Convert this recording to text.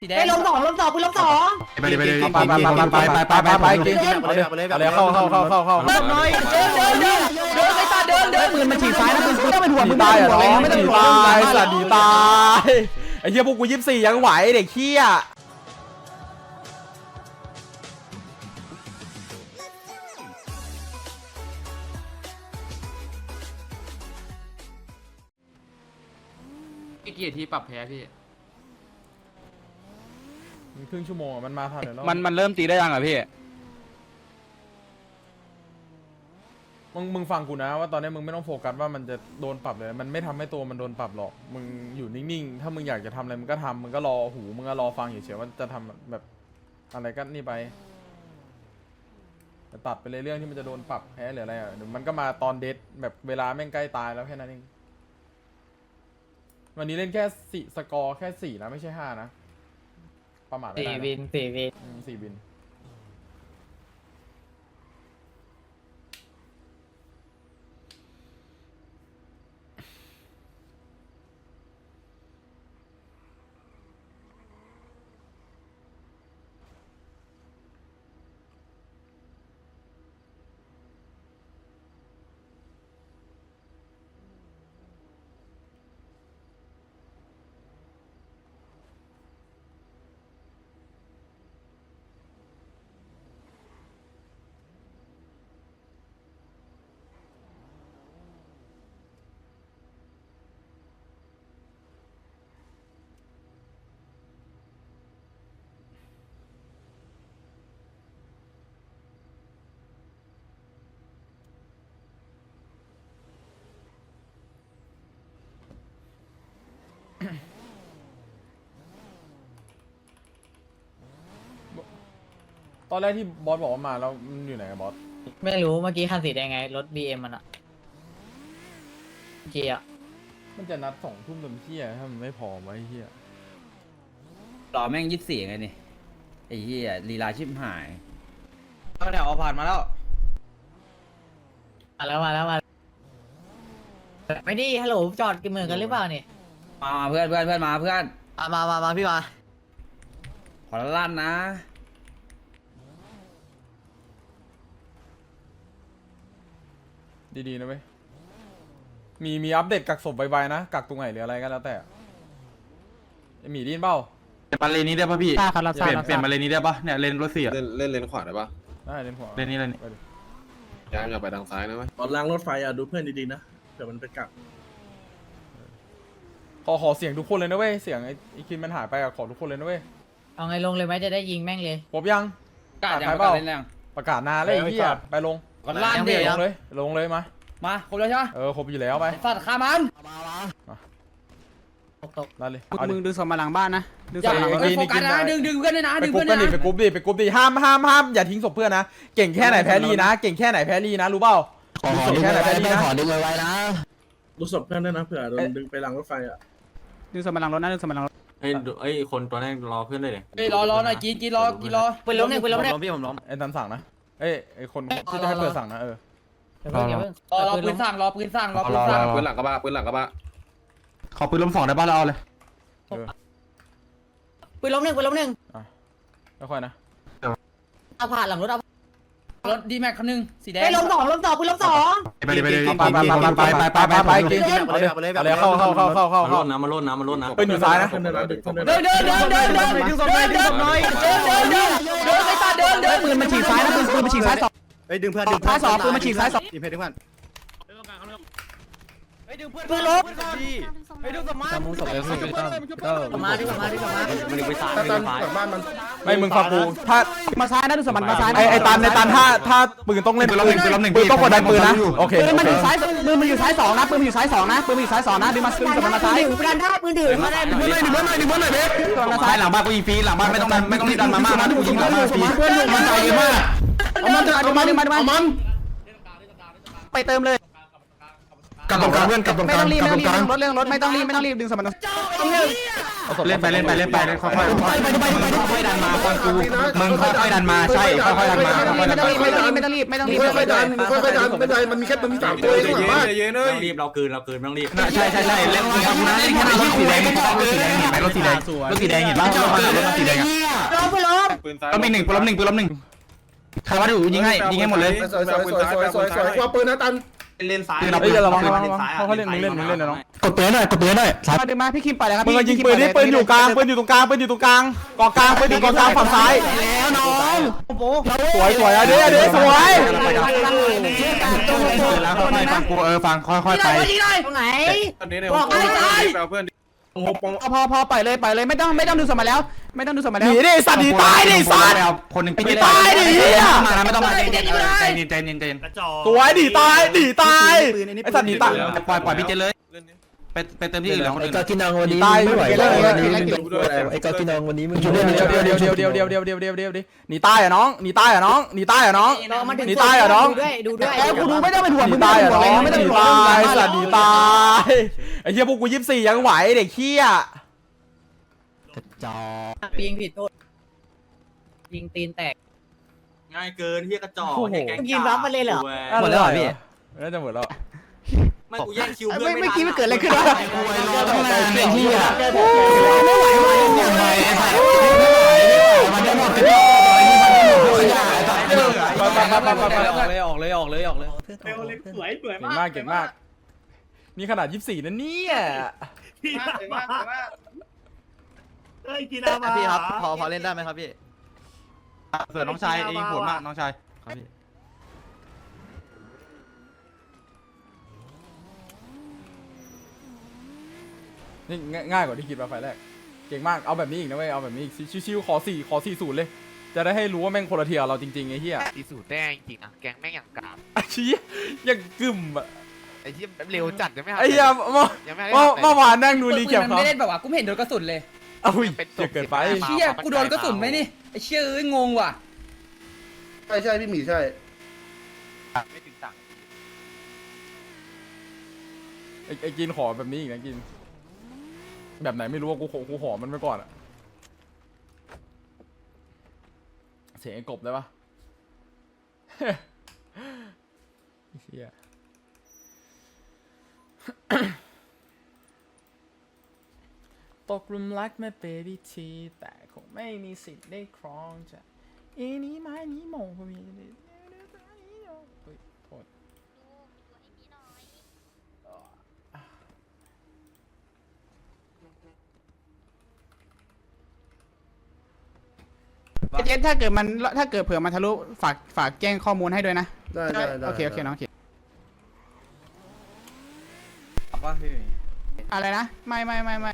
สีแดงไปลงสองลงสองปืนลงสองไปเลยไปเลยไปไปไปไปไปไปไปไปกินเอาเลยเอาเลยเอาเลยเข้าเข้าเข้าเข้าเข้าเริ่มหน่อยเดินเดินเดินเดินไปตาเดินเดินปืนมันฉีดซ้ายนะปืนปืนต้องเป็นหัวหมึนีงตายเหรอไม่ไม่ต้ต้อองงหัหวนีมึงตายสัตว์หนีตายไอ้เหี้ยพวกกูยี่สิบสี่ยังไหวเด็กเหี้ยกี่กี่ทีปรับแพ้พี่ ครึ่งชั่วโมงมันมาทันเดี๋ยวมันมันเริ่มตีได้ยังอะพี่ มึงมึงฟังกูนะว่าตอนนี้มึงไม่ต้องโฟกัสว่ามันจะโดนปรับเลย มันไม่ทำให้ตัวมันโดนปรับหรอก มึงอยู่นิ่งๆ ถ้ามึงอยากจะทำอะไรมึงก็ทำมึงก็รอหูมึงก็รอฟังเฉยๆว่าจะทำแบบอะไรก็นี่ไปแต่ตัดไปเลยเรื่องที่มันจะโดนปรับแพ้หรืออะไรอะเดี๋ยวมันก็มาตอนเดทแบบเวลาแม่งใกล้ตายแล้วแค่นั้นเอง วันนี้เล่นแค่สี่สกอร์แค่สี่นะไม่ใช่ห้านะ ประมาทไม่สี่ได้นะวินสี่วิน อืมสี่บิน ตอนแรกที่บอสบอกว่ามาแล้วมันอยู่ไหนอะบอสไม่รู้เมื่อกี้คันสีแดงไง รถบีเอ็มมันอะเจียมันจะนัดสองทุ่มเต็มที่อะถ้ามันไม่พอไว้เฮียต่อแม่งยี่สี่ไงนี่ไอ้เหี้ยลีลาชิบหายเอาแถวเอาผ่านมาแล้วมาแล้วมาแล้วมาไม่ดีฮัลโหลจอดกันเหมือนกันหรือเปล่านี่มามาเพื่อนเพื่อนเพื่อนมาเพื่อนมามามาพี่มาขอลั่นนะ ดีๆนะเว้ย มีมีอัปเดตกักศพไวๆนะ กักตรงไหนหรืออะไรก็แล้วแต่ไอ้หมีไดยินเปล่ามาเลนนี้ได้ป่ะพี่ ทราบครับรับทราบเปลี่ยนรับทราบเปลี่ยนมาเลนนี้ได้ป่ะเนี่ยเลนรถเสียเล่นเล่นเลนขวาได้ปะได้เล่นหัวเล่นนี่เล่นนี่ไปดิย้ายอย่าไปทางซ้ายนะเว้ยตอนล้างรถไฟอะดูเพื่อนดีๆนะเผื่อมันไปกักขอขอเสียงทุกคนเลยนะเว้ย เสียงไอ้ไอ้คินมันหายไปอะขอทุกคนเลยนะเว้ยเอาไงลงเลยไหมจะได้ยิงแม่งเลย ครบยัง กาดยังไปปเปล่าเล่นยัง ประกาศนานแล้วไอ้เหี้ยไปลง ขอลั่นยังดิไม่ลงเลย ลงเลยมา มาครบแล้วใช่ไหมเออครบอยู่แล้วไปสัตว์ฆ่ามันตกตกได้เลยมึงเอาดิมึงดึงศพมาหลังบ้านนะ ดึงอศย่าพมาหลังบ้านไอ้ไปโฟกัสนะดึงดึงเพื่อนด้วยนะไปดึงกรุ๊เพื่ปอนกัด้นวยดินะไปกรุ๊ปดิไปกรุ๊ปดิห้ามห้ามห้ามอย่าทิ้งศพเพื่อนนะ เก่งแค่ไหนแพ้ลีนะ เก่งแค่ไหนแพ้ลีนะรู้เปล่า ขอเก่งแค่ไหนแพ้ลีนะดูศพเพื่อนด้วยนะเผื่อโดนดึงไปล้างรถไฟอะดึงศพมาหลังรถนะ ดึงศพมาหลังรถไอ้ยดูไอ้ยคนตัวแรกรอเพื่อนเลยดิเฮ้ยรอรอหน่อยกินกินรอกินรอปืนล้มหนึ่งปืนล้มหนึ่งพี่ผมล้มไอ้ตันสั่งนะ เอ้ยไอ้คนที่จะให้เปิดสั่งนะเออเดี๋ยวเพิ่งเดี๋ยวเพิ่งรอรอปืนปืล้นมสั่งรอปืนสั่งรอปืนสั่งปืนหลังกระบะปืนหลังกระบะขอปืนลมสองได้ป่ะเราเอาเลยปืนล้มหนึ่งปืนล้มหนึ่งแล้วค่อยนะ เอาผ่านหลังรถเอา รถดีแม็กคันหนึงสีแดง ไปลงสองลงสองปืนล้มสองไปเลยไปเลยไปไปไปไปไปไปไปกินกินเอาเลยเอาเลยเข้าเข้าเข้าเข้าเข้ามาเข้าโลดนะมาโลดนะมาโลดนะปืนอยู่ซ้ายนะเพื่อนด้วยนะดึงเพื่อนด้วยเดินนะเดินเดินเดินเดินเดินดึงศพหน่อยดึงศพหน่อยเดินเดินเดินเดินไปตาเดินเดินปืนมันฉีดซ้ายนะปืนปืนมันฉีดซ้ายสองไปดึงเพื่อนซ้ายสองปืนมันฉีดซ้ายสองทีมเพชรดึงเพื่อน ไปดึงเพื่อนปืนล้มไปดึงสมาร์ทกลับมาดิกลับมาดิกลับมามันดึงไปซ้ายถ้ามันตดึอนงไปซ้ายกลับบ้านมันไม่มึงฟังกูถ้ามาซ้ายนะดึงศพมันมาซ้ายนะไอไอตันไอตันถ้าถ้าปืนต้องเล่นปืนลมหนึ่งปืนลมหนึ่งปืนต้องกดดันปืนนะโอเคปืนโอมันเคอยู่ซ้ายปืนมันอยู่ซ้ายสองนะปืนมันอยู่ซ้ายสองนะปืนมันอยู่ซ้ายสองนะดึงมาดึงศพมันมาซ้ายปืนได้ปืนถือมาได้ดึงเพื่อนหน่อยดึงเพื่อนหน่อยดึงเพื่อนหน่อยเบ๊ศพมันมาซ้ายหลังบ้านกูยิงฟรีหลังบ้านไม่ต้องดันไม่ต้องรีบดันมามากนะกูยิงหลังบ้านฟรีเพื่อนมันตายเยอะมากเอามันดึงมาดึงมาดึงมาดึงมาไปเติมเลย กลับตรงกลางเพื่อนกลับตรงกไม่ลางต้องรีบกลัไม่บต้ตอรงงกลางรีบรถเรื่องรถไม่ต้องรีบไม่ต้องรีบดึงสมรรถเล่นไปเล่นไปเล่นไปเล่นค่อยๆค่อยๆดันมาฟังกูมึงค่อยๆดันมาใช่ค่อยๆดันมาค่อยๆดันไม่มาต้องรีบไม่ต้องรีบไม่ต้องรีบค่อยๆดันค่อยๆดันไม่เป็นไรมันมีแค่มันมีสามตัวเองหลังบ้านเย็นเลไม่ยต้องรีบเราคืนเราคืนไม่ต้องรีบใช่ใช่ใช่เล่นรถนะเล่นแค่รถสีแดงรถสีแดงเห็นไหมรถสีแดงรถสีแดงเห็นป่ะรถสีแดงอะปืนซ้ายปืนหนึ่งปืนล้มหนึ่งปืนล้มหนึ่งใครว่าดูยิงให้ยิงให้หมดเลยสวยสวยสวยสวยสวยสวยกว่าปืนนะตัน เล่นซ้ายเฮ้ยอย่าระวังระวังระวังเขาเล่นมึงเล่นมึงเล่นนะน้องกดปืนหน่อยกดปืนหน่อยมาดึงมาพี่คิมปล่อยเลยครับมึงก็ยิงปืนนี่ปืนอยู่กลางปืนอยู่ตรงกลางปืนอยู่ตรงกลางกองกลางปืนอยู่กองกลางฝั่งซ้ายแล้วน้องสวยสวยอะเดี๋ยวเดี๋ยวสวยแล้วค่อยๆฟังกูเออฟังค่อยๆไปตรงไหนตอนนี้เนี่ยบอกไปเอาเพื่อนดิพอพอปล่อยเลยปล่อยเลยไม่ต้องไม่ต้องดึงสมรรถแล้ว ไม่ต้องดึงสมรรถหแล้วนีดิสัตว์หนีตายดิสัตว์ คนหนึ่งหนีตายดิเหี้ย มานะไม่ต้องมาใจเย็นใจเย็นใจเย็นใจเย็นสวยหนีตายหนีตายไอ้สัตว์หนีตายปล่อยปล่อยพี่เจเลยเล่นนี้ ไปไปเติมที่อื่นแล้วคนอื่นกินนองวันนี้ไม่ไหวแล้วไอ้กอกินองเดียวเดียวเดียวเดียวเดียวเดียวเดียวเดียวเดียวเดียวหนีตายอะน้องหนีตายอะน้องหนีตายอะน้องเรามาถึงหนีตายเหรอน้องดูด้วยดูด้วยเออกูดูไม่ต้องเป็นห่วงหมึนีงตายอะห่วงน้เลองยไม่หต้องนีเป็นห่วงตายเรื่องสัตว์หนีตายไอ้เหี้ยพวกกูยี่สิบสี่ยังไหวเด็กเหี้ยปียิงผิดโทษยิงตีนแตกง่ายเกินเฮียกระจอกยิงรับมาเลยเหรอหมดแล้วเหรอพี่น่าจะหมดแล้ว ไม่กูแย่งคิวเพื่อนไม่ไม่ไม่ทันคิดว่าเกิดอะไรขึ้นวะไอ้เหี้ยไม่ไหวไม่ไหวยังไงไอ้สัตว์มันจะหมดกันไปไปไปไปไปไปออกเลยออกเลยออกเลยออกเลยสวยสวยเก่งมากเก่งมาก นี่ขนาดยี่สิบสี่นะเนี่ยเฮ้ยกินอะไรพี่ครับพอพอเล่นได้ไหมครับพี่เสือน้องชายเองโหดมากน้องชายครับพี่ นี่ง่ายกว่าที่คิดมาไฟแรก เก่งมากเอาแบบนี้อีกนะเว้ยเอาแบบนี้อีกชิวๆขอสี่ขอสี่ศูนย์เลย จะได้ให้รู้ว่าแม่งคนละเทียร์เราจริงๆไอ้เหี้ยตีสูตรแน่จริงๆนะแก๊งแม่งอย่างกราบไอ้เหี้ยยังกึ่มอะไอ้ที่เร็วจัดยังไม่ทันไอ้เหี้ยเมื่อยังไม่ได้เมื่อทำอะไรเมื่อวานนั่งดูรีแคปมันเขาไม่ได้แบบว่ากูไม่เห็นโดนกระสุนเลยเอาอุ้ยเป็นศพเกินไปเสียเชี่ยกูโดนกระสุนไหมนี่ไอ้เชี่ยเอ้ยงงว่ะใช่ใช่พี่หมีใช่ ไม่ถึงตังค์ไอ้ไอ้กินขอแบบนี้อีกนะกิน แบบไหนไม่รู้ว่ากูขอกูขอมันไปก่อนอะเสียงไอ้กบได้ปะ เฮียตกหลุมรักแม่เบบี้ทีแต่คงไม่มีสิทธิ์ได้ครองจะอีนี้ไม้นี้โมงพมีเฮ้ยโทษ เจสถ้าเกิดมันถ้าเกิดเผื่อมันทะลุฝากฝากแจ้งข้อมูลให้ด้วยนะได้ได้ได้โอเคโอเคน้องโอเคอะไรนะ ไม่ไม่ไม่ไม่